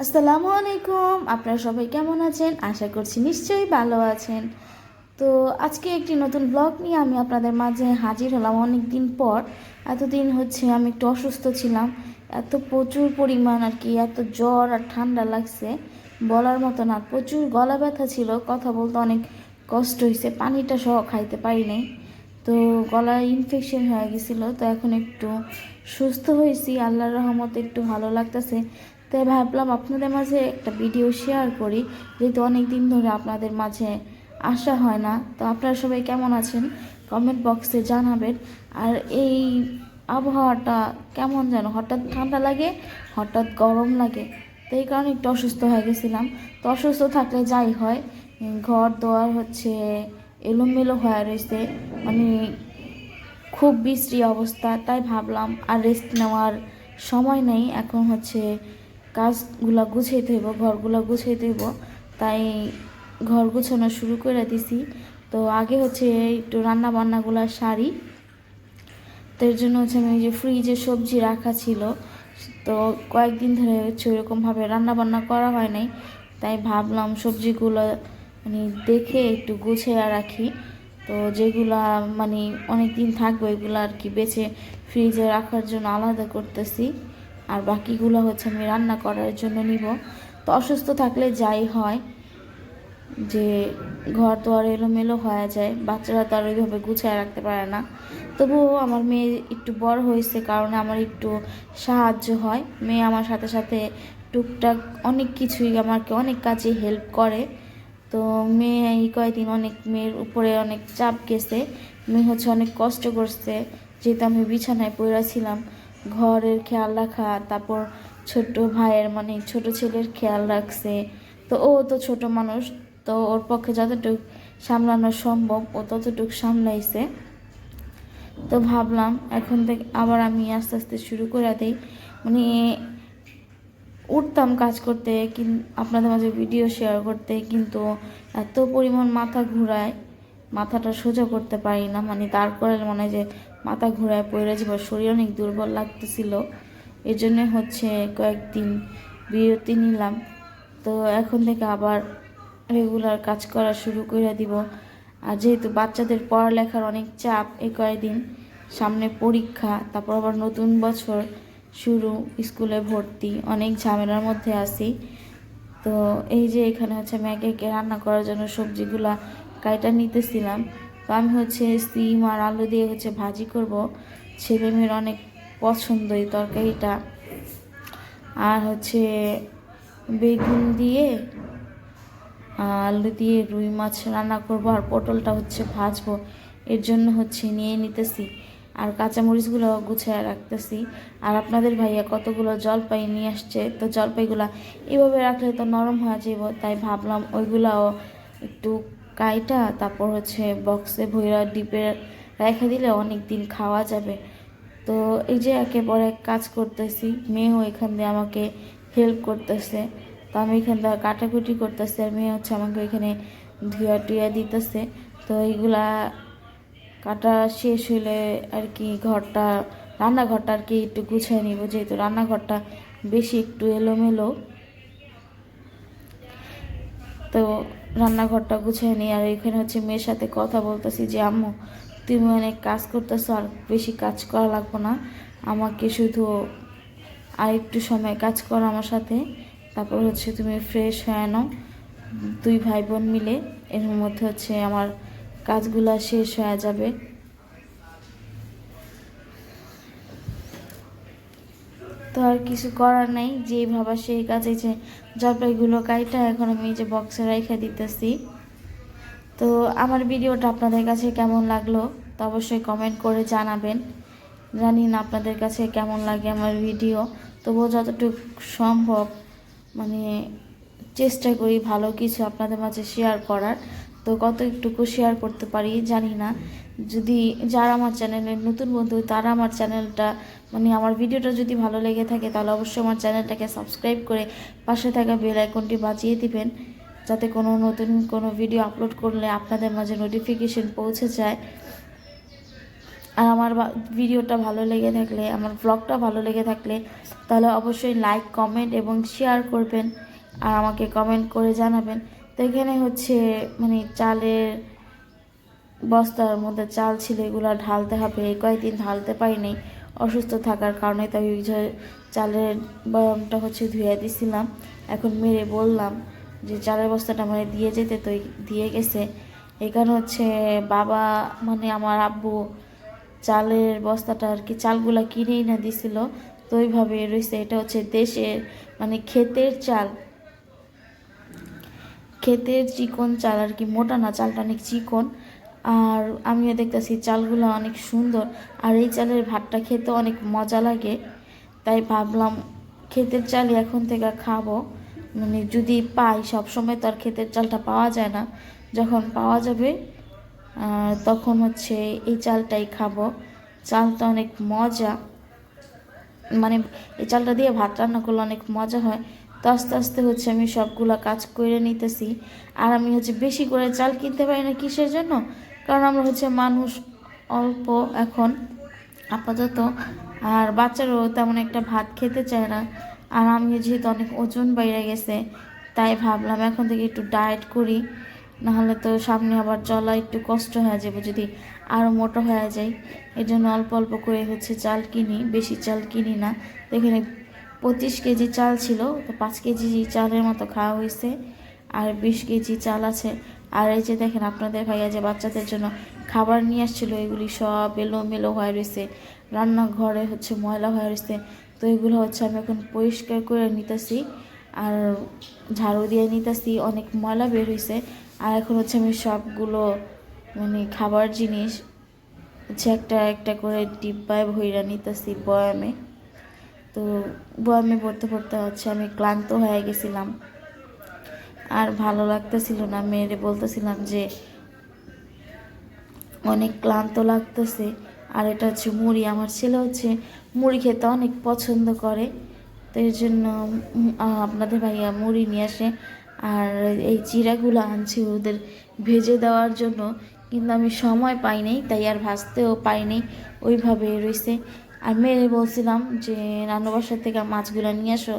আসসালামু আলাইকুম। আপনারা সবাই কেমন আছেন? আশা করছি নিশ্চয়ই ভালো আছেন। তো আজকে একটি নতুন ব্লগ নিয়ে আমি আপনাদের মাঝে হাজির হলাম অনেক দিন পর। এতদিন হচ্ছে আমি একটু অসুস্থ ছিলাম। এত প্রচুর পরিমাণ আর কি, এত জ্বর আর ঠান্ডা লাগছে। বলার মতো না, প্রচুর গলা ব্যথা ছিল, কথা বলতে অনেক কষ্ট হয়েছে পানিটা সহ খাইতে পারি নাই। তো গলায় ইনফেকশন হয়ে গেছিল, তো এখন একটু সুস্থ হয়েছি, আল্লাহর রহমতে একটু ভালো লাগতেছে। তাই ভাবলাম আপনাদের মাঝে একটা ভিডিও শেয়ার করি, যেহেতু অনেক দিন ধরে আপনাদের মাঝে আসা হয় না। তো আপনারা সবাই কেমন আছেন? কমেন্ট বক্সে জানাবেন। আর এই আবহাওয়াটা কেমন যেন? হঠাৎ ঠান্ডা লাগে, হঠাৎ গরম লাগে। তো এই কারণে একটু অসুস্থ হয়ে গেছিলাম। তো অসুস্থ থাকলে যাই হয়। ঘর দোয়ার হচ্ছে এলোমেলো হয়ে রয়েছে। মানে খুব বিশ্রী অবস্থা। তাই ভাবলাম আর রেস্ট নেওয়ার সময় নেই। এখন হচ্ছে কাজগুলা গুছাইতে হইব, ঘরগুলা গুছাইতে হইব। তাই ঘর গুছানো শুরু করে দিছি। তো আগে হচ্ছে একটু রান্না বান্নাগুলো সারি। তো এর জন্য হচ্ছে আমি যে ফ্রিজে সবজি রাখা ছিল। তো কয়েকদিন ধরে হচ্ছে ওইরকমভাবে রান্না বান্না করা হয় নাই। তাই ভাবলাম সবজিগুলো মানে দেখে একটু গুছিয়ে রাখি। তো যেগুলা মানে অনেক দিন থাকবে ওইগুলো আর কি বেছে ফ্রিজে রাখার জন্য আলাদা করতেছি। আর বাকিগুলো হচ্ছে আমি রান্না করার জন্য নিব। তো অসুস্থ থাকলে যাই হয়, যে ঘর আর এলোমেলো হয়ে যায়, বাচ্চারা তো আর ওইভাবে গুছিয়ে রাখতে পারে না। তবুও আমার মেয়ে একটু বড় হয়েছে কারণে আমার একটু সাহায্য হয়। মেয়ে আমার সাথে সাথে টুকটাক অনেক কিছুই আমাকে অনেক কাজে হেল্প করে। তো মেয়ে এই কয়েকদিন অনেক মেয়ের উপরে অনেক চাপ গেছে, মেয়ে হচ্ছে অনেক কষ্ট করছে, যেহেতু আমি বিছানায় পড়েছিলাম ঘরের খেয়াল রাখা, তারপর ছোট ভাইয়ের মানে ছোট ছেলের খেয়াল রাখছে। তো ও তো ছোট মানুষ, তো ওর পক্ষে যতটুকু সামলানো সম্ভব, ও ততটুকু সামলাইছে। তো ভাবলাম, এখন থেকে আবার আমি আস্তে আস্তে শুরু করে দিই। মানে উঠতাম কাজ করতে, কিন, আপনাদের মাঝে ভিডিও শেয়ার করতে, কিন্তু এত পরিমাণ মাথা ঘুরায়, মাথাটা সোজা করতে পারি না। মানে করালে মনে হয় যে মাথা ঘুরায় পড়ে যাব শরীর অনেক দুর্বল লাগতেছিল। এর জন্য হচ্ছে কয়েকদিন বিরতি নিলাম। তো এখন থেকে আবার রেগুলার কাজ করা শুরু করে দিব। আর যেহেতু বাচ্চাদের পড়ালেখার অনেক চাপ এই কয়েকদিন, সামনে পরীক্ষা, তারপর আবার নতুন বছর শুরু, স্কুলে ভর্তি, অনেক ঝামেলার মধ্যে আছি। তো এই যে এখানে হচ্ছে একে রান্না করার জন্য সবজিগুলা কাইটা নিতেছিলাম। তো আমি হচ্ছে সিম আর আলু দিয়ে হচ্ছে ভাজি করব। ছেলে মেয়ের অনেক পছন্দ এই তরকারিটা। আর হচ্ছে বেগুন দিয়ে, আলু দিয়ে রুই মাছ রান্না করব আর পটলটা হচ্ছে ভাজবো। এর জন্য হচ্ছে নিয়ে নিতেছি। আর কাঁচামরিচগুলো গুছিয়ে রাখতেছি। আর আপনাদের ভাইয়া কতগুলো জলপাই নিয়ে আসছে? তো জলপাইগুলা এভাবে রাখলে তো নরম হয়ে যাব তাই ভাবলাম ওইগুলাও একটু কাইটা, তারপর হচ্ছে বক্সে ভৈরা ডিপে রেখে দিলে অনেক দিন খাওয়া যাবে। তো এই যে একেবারে এক কাজ করতেছি, মেয়েও এখান দিয়ে আমাকে হেল্প করতেছে। তো আমি এখান থেকে কাটাকুটি করতেছি আর মেয়ে হচ্ছে আমাকে এখানে ধুয়া টুয়া দিতেছে। তো এইগুলা কাটা শেষ হলে আর কি ঘরটা, রান্নাঘরটা আর কি একটু গুছিয়ে নিব, যেহেতু রান্নাঘরটা বেশি একটু এলোমেলো। তো রান্নাঘরটা গুছিয়ে নিই আর এখানে হচ্ছে মেয়ের সাথে কথা বলতেছি যে, আম্মু, তুমি অনেক কাজ করতেছো আর বেশি কাজ করা লাগবো না। আমাকে শুধু আর একটু সময় কাজ করো আমার সাথে। তারপর হচ্ছে তুমি ফ্রেশ হয়ে নাও। দুই ভাই বোন মিলে এর মধ্যে হচ্ছে আমার কাজগুলো শেষ হয়ে যাবে। তো আর কিছু করার নাই। যে ভাবা সেই কাজে যে জলপাইগুলো কাইটা এখন আমি যে বক্সে রেখে দিতেছি। তো আমার ভিডিওটা আপনাদের কাছে কেমন লাগল তো অবশ্যই কমেন্ট করে জানাবেন। জানি না আপনাদের কাছে কেমন লাগে আমার ভিডিও। তবুও যতটুকু সম্ভব মানে চেষ্টা করি ভালো কিছু আপনাদের মাঝে শেয়ার করার। তো কত কতটুকু শেয়ার করতে পারি জানি না। যদি যারা আমার চ্যানেলের নতুন বন্ধু, তারা আমার চ্যানেলটা মানে আমার ভিডিওটা যদি ভালো লেগে থাকে, তাহলে অবশ্যই আমার চ্যানেলটাকে সাবস্ক্রাইব করে পাশে থাকা বেল আইকনটি বাজিয়ে দিবেন। যাতে কোনো নতুন কোনো ভিডিও আপলোড করলে আপনাদের মাঝে নোটিফিকেশন পৌঁছে যায়। আর আমার ভিডিওটা ভালো লেগে থাকলে, আমার ব্লগটা ভালো লেগে থাকলে, তাহলে অবশ্যই লাইক কমেন্ট এবং শেয়ার করবেন। আর আমাকে কমেন্ট করে জানাবেন তো এখানে হচ্ছে মানে চালের বস্তার মধ্যে চাল ছিল, এগুলো ঢালতে হবে। কয়েকদিন ঢালতে পারিনি, অসুস্থ থাকার কারণে তাই ওই চালের বয়ামটা হচ্ছে ধুয়ে দিছিলাম। এখন মেরে বললাম যে চালের বস্তাটা মানে দিয়ে যেতে তো দিয়ে গেছে। এখানে হচ্ছে বাবা মানে আমার আব্বু চালের বস্তাটা আর কি চালগুলা কিনেই না দিছিল। তো ওইভাবে রয়েছে, এটা হচ্ছে দেশের মানে ক্ষেতের চাল। ক্ষেতের চিকন চাল আর কি, মোটা না, চালটা অনেক চিকন। আর আমিও দেখতেছি চালগুলো অনেক সুন্দর। আর এই চালের ভাতটা খেতে অনেক মজা লাগে। তাই ভাবলাম ক্ষেতের চালই এখন থেকে খাব। মানে যদি পাই সব সময় তো আর ক্ষেতের চালটা পাওয়া যায় না। যখন পাওয়া যাবে তখন হচ্ছে এই চালটাই খাব। চালটা অনেক মজা। মানে এই চালটা দিয়ে ভাত রান্না করলে অনেক মজা হয়। তো আস্তে আস্তে হচ্ছে আমি সবগুলো কাজ করে নিতেছি। আর আমি হচ্ছে বেশি করে চাল কিনতে পারি না কিসের জন্য? কারণ আমরা হচ্ছে মানুষ অল্প এখন, আপাতত। আর বাচ্চারাও তেমন একটা ভাত খেতে চায় না। আর আমি যেহেতু অনেক ওজন বাইরে গেছে, তাই ভাবলাম এখন থেকে একটু ডায়েট করি। নাহলে তো সামনে আবার চলা একটু কষ্ট হয়ে যাবে, যদি আরও মোটা হয়ে যায় এর জন্য অল্প অল্প করে হচ্ছে চাল কিনি, বেশি চাল কিনি না। এখানে পঁচিশ কেজি চাল ছিল, তো পাঁচ কেজি চালের মতো খাওয়া হয়েছে। আর বিশ কেজি চাল আছে। আর এই যে দেখেন আপনাদের ভাইয়া যে বাচ্চাদের জন্য খাবার নিয়ে আসছিল, এগুলি সব এলোমেলো হয়ে রয়েছে। রান্নাঘরে হচ্ছে ময়লা হয়ে রয়েছে। তো এগুলো হচ্ছে আমি এখন পরিষ্কার করে নিতেছি। আর ঝাড়ু দিয়ে নিতেছি, অনেক ময়লা বের হয়েছে। আর এখন হচ্ছে আমি সবগুলো মানে খাবার জিনিস, হচ্ছে একটা একটা করে ডিব্বায় ভইরা নিতেছি বয়ামে। তো বয়ামে পড়তে পড়তে হচ্ছে আমি ক্লান্ত হয়ে গেছিলাম। আর ভালো লাগতেছিল না, মেয়েরে বলতেছিলাম যে, অনেক ক্লান্ত লাগতেছে। আর এটা হচ্ছে মুড়ি, আমার ছেলে হচ্ছে মুড়ি খেতে অনেক পছন্দ করে। তো এর জন্য আপনাদের ভাইয়া মুড়ি নিয়ে আসে। আর এই চিড়াগুলো আনছি ওদের ভেজে দেওয়ার জন্য। কিন্তু আমি সময় পাইনি তাই আর ভাজতেও পাইনি ওইভাবে রয়েছে। আর মেয়ে বলছিলাম যে রান্না বাসার থেকে মাছগুলো নিয়ে আসো।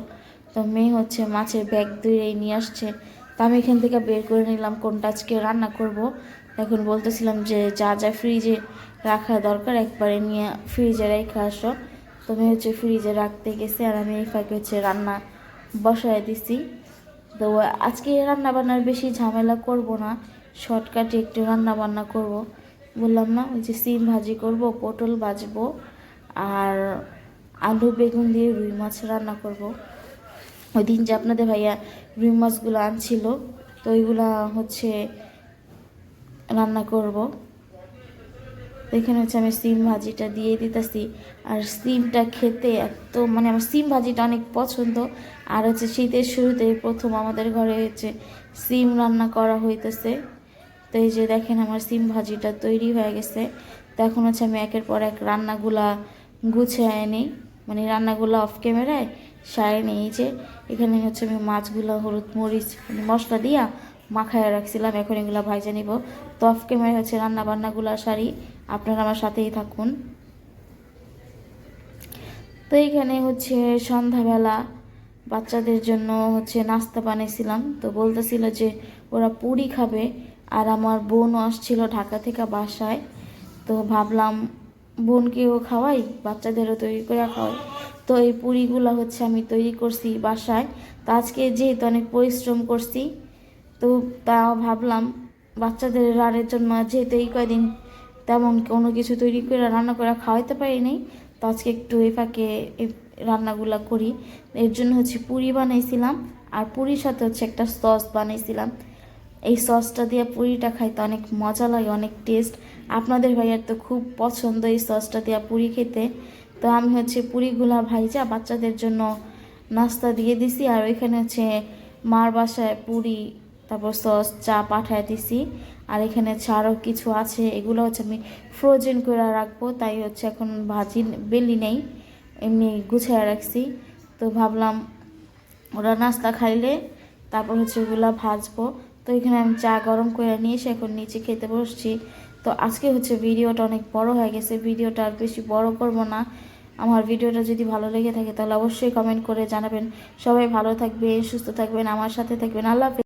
তো মেয়ে হচ্ছে মাছের ব্যাগ ধুয়ে নিয়ে আসছে। তো আমি এখান থেকে বের করে নিলাম কোনটা আজকে রান্না করব। এখন বলতেছিলাম যে, যা যা ফ্রিজে রাখা দরকার, একবারে নিয়ে ফ্রিজে রেখে আসো। তো মেয়ে হচ্ছে ফ্রিজে রাখতে গেছে আর আমি এই ফাঁকে হচ্ছে রান্না বসায় দিছি। তো আজকে রান্না বান্নার বেশি ঝামেলা করব না, শর্টকাটে একটু রান্না বান্না করব। বললাম, না, ওই যে সিম ভাজি করব, পটল ভাজবো। আর আলু, বেগুন দিয়ে রুই মাছ রান্না করব। ওই দিন যে আপনাদের ভাইয়া রুই মাছগুলো আনছিল, তো ওইগুলা হচ্ছে রান্না করব। এখানে হচ্ছে আমি সিম ভাজিটা দিয়ে দিতেছি। আর সিমটা খেতে এত মানে আমার সিম ভাজিটা অনেক পছন্দ। আর হচ্ছে শীতের শুরুতে প্রথম আমাদের ঘরে হচ্ছে সিম রান্না করা হইতেছে। তো এই যে দেখেন আমার সিম ভাজিটা তৈরি হয়ে গেছে। তো এখন হচ্ছে আমি একের পর এক রান্নাগুলা গুছিয়ে নেই মানে রান্নাগুলো অফ ক্যামেরায় সারে নিই। যে এখানে হচ্ছে আমি মাছগুলো, হলুদ মরিচ মানে মশলা দিয়া মাখায় রাখছিলাম। এখন এগুলো ভাইজে নিব। তো অফ ক্যামেরায় হচ্ছে রান্না বান্নাগুলো সারি। আপনারা আমার সাথেই থাকুন। তো এখানে হচ্ছে সন্ধ্যাবেলা বাচ্চাদের জন্য হচ্ছে নাস্তা বানিয়েছিলাম তো বলতেছিল যে ওরা পুরি খাবে। আর আমার বোনও আসছিল ঢাকা থেকে বাসায়। তো ভাবলাম বোনকেও খাওয়াই, বাচ্চাদেরও তৈরি করে খাওয়াই। তো এই পুরিগুলো হচ্ছে আমি তৈরি করছি বাসায়। তো আজকে যেহেতু অনেক পরিশ্রম করছি, তো তাও ভাবলাম বাচ্চাদের রানের জন্য যেহেতু এই কয়দিন তেমন কোনো কিছু তৈরি করে রান্না করে খাওয়াইতে পারিনি তো আজকে একটু এই ফাঁকে রান্নাগুলো করি। এর জন্য হচ্ছে পুরি বানাইছিলাম, আর পুরির সাথে হচ্ছে একটা সস বানাইছিলাম। এই সসটা দিয়ে পুরিটা খাইতে অনেক মজা লাগে, অনেক টেস্ট আপনাদের ভাইয়ার তো খুব পছন্দ এই সসটা দিয়ে পুরি খেতে। তো আমি হচ্ছে পুরিগুলা ভাইজা বাচ্চাদের জন্য নাস্তা দিয়ে দিছি, আর ওইখানে হচ্ছে মার বাসায় পুরি, তারপর সস, চা পাঠায় দিছি। আর এখানে ছাড়ও কিছু আছে, এগুলো হচ্ছে আমি ফ্রোজেন করে রাখব, তাই হচ্ছে এখন ভাজি বেলি নেই, এমনি গুছিয়ে রাখছি। তো ভাবলাম ওরা নাস্তা খাইলে, তারপর হচ্ছে ওগুলো ভাজবো। তো এখানে আমি চা গরম করে নিয়ে এসে এখন নিচে খেতে বসছি। তো আজকে হচ্ছে ভিডিওটা অনেক বড় হয়ে গেছে, ভিডিওটা আর বেশি বড় করব না। আমার ভিডিওটা যদি ভালো লেগে থাকে তাহলে অবশ্যই কমেন্ট করে জানাবেন। সবাই ভালো থাকবে সুস্থ থাকবেন, আমার সাথে থাকবেন। আল্লাহ।